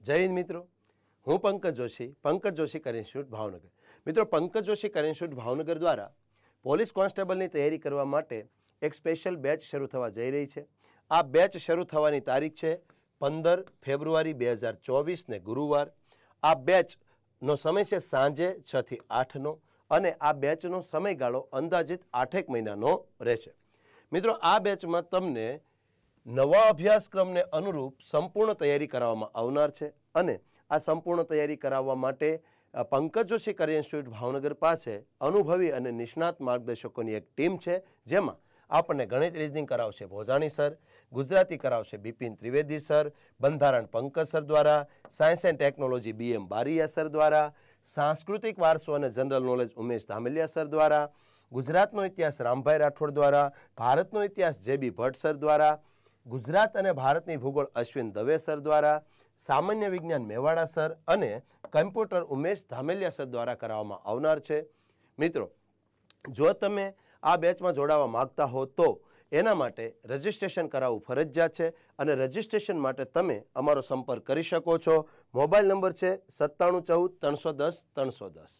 જય હિન્દ મિત્રો. હું પંકજ જોશી પંકજ જોશી કર ઇન્સ્ટિટ્યૂટ ભાવનગર. મિત્રો, પંકજ જોશી કર ઇન્સ્ટિટ્યૂટ ભાવનગર દ્વારા પોલીસ કોન્સ્ટેબલની તૈયારી કરવા માટે એક સ્પેશિયલ બેચ શરૂ થવા જઈ રહી છે. આ બેચ શરૂ થવાની તારીખ છે પંદર ફેબ્રુઆરી બે હજાર ચોવીસને ગુરુવાર. આ બેચનો સમય છે સાંજે છથી આઠનો અને આ બેચનો સમયગાળો અંદાજિત આઠેક મહિનાનો રહેશે. મિત્રો, આ બેચમાં તમને નવા અભ્યાસક્રમને અનુરૂપ સંપૂર્ણ તૈયારી કરાવવામાં આવનાર છે અને આ સંપૂર્ણ તૈયારી કરાવવા માટે પંકજ જોશી કરિયર ઇન્સ્ટિટ્યૂટ ભાવનગર પાસે અનુભવી અને નિષ્ણાત માર્ગદર્શકોની એક ટીમ છે, જેમાં આપણને ગણિત રીઝનિંગ કરાવશે ભોજાણી સર, ગુજરાતી કરાવશે બિપિન ત્રિવેદી સર, બંધારણ પંકજ સર દ્વારા, science and technology B M Baria sir દ્વારા, સાંસ્કૃતિક વારસો અને general knowledge Umesh Dhameliya sir દ્વારા, ગુજરાતનો ઇતિહાસ રામભાઈ રાઠોડ દ્વારા, ભારતનો ઇતિહાસ જે બી ભટ્ટ સર દ્વારા ગુજરાત અને ભારતની ભૂગોળ અશ્વિન દવે સર દ્વારા, સામાન્ય વિજ્ઞાન મેવાડા સર અને કમ્પ્યુટર ઉમેશ ધામેલિયા સર દ્વારા કરાવવામાં આવનાર છે. મિત્રો, જો તમે આ બેચમાં જોડાવા માગતા હો તો એના માટે રજિસ્ટ્રેશન કરાવવું ફરજિયાત છે અને રજિસ્ટ્રેશન માટે તમે અમારો સંપર્ક કરી શકો છો. મોબાઈલ નંબર છે સત્તાણું ચૌદ ત્રણસો દસ ત્રણસો દસ.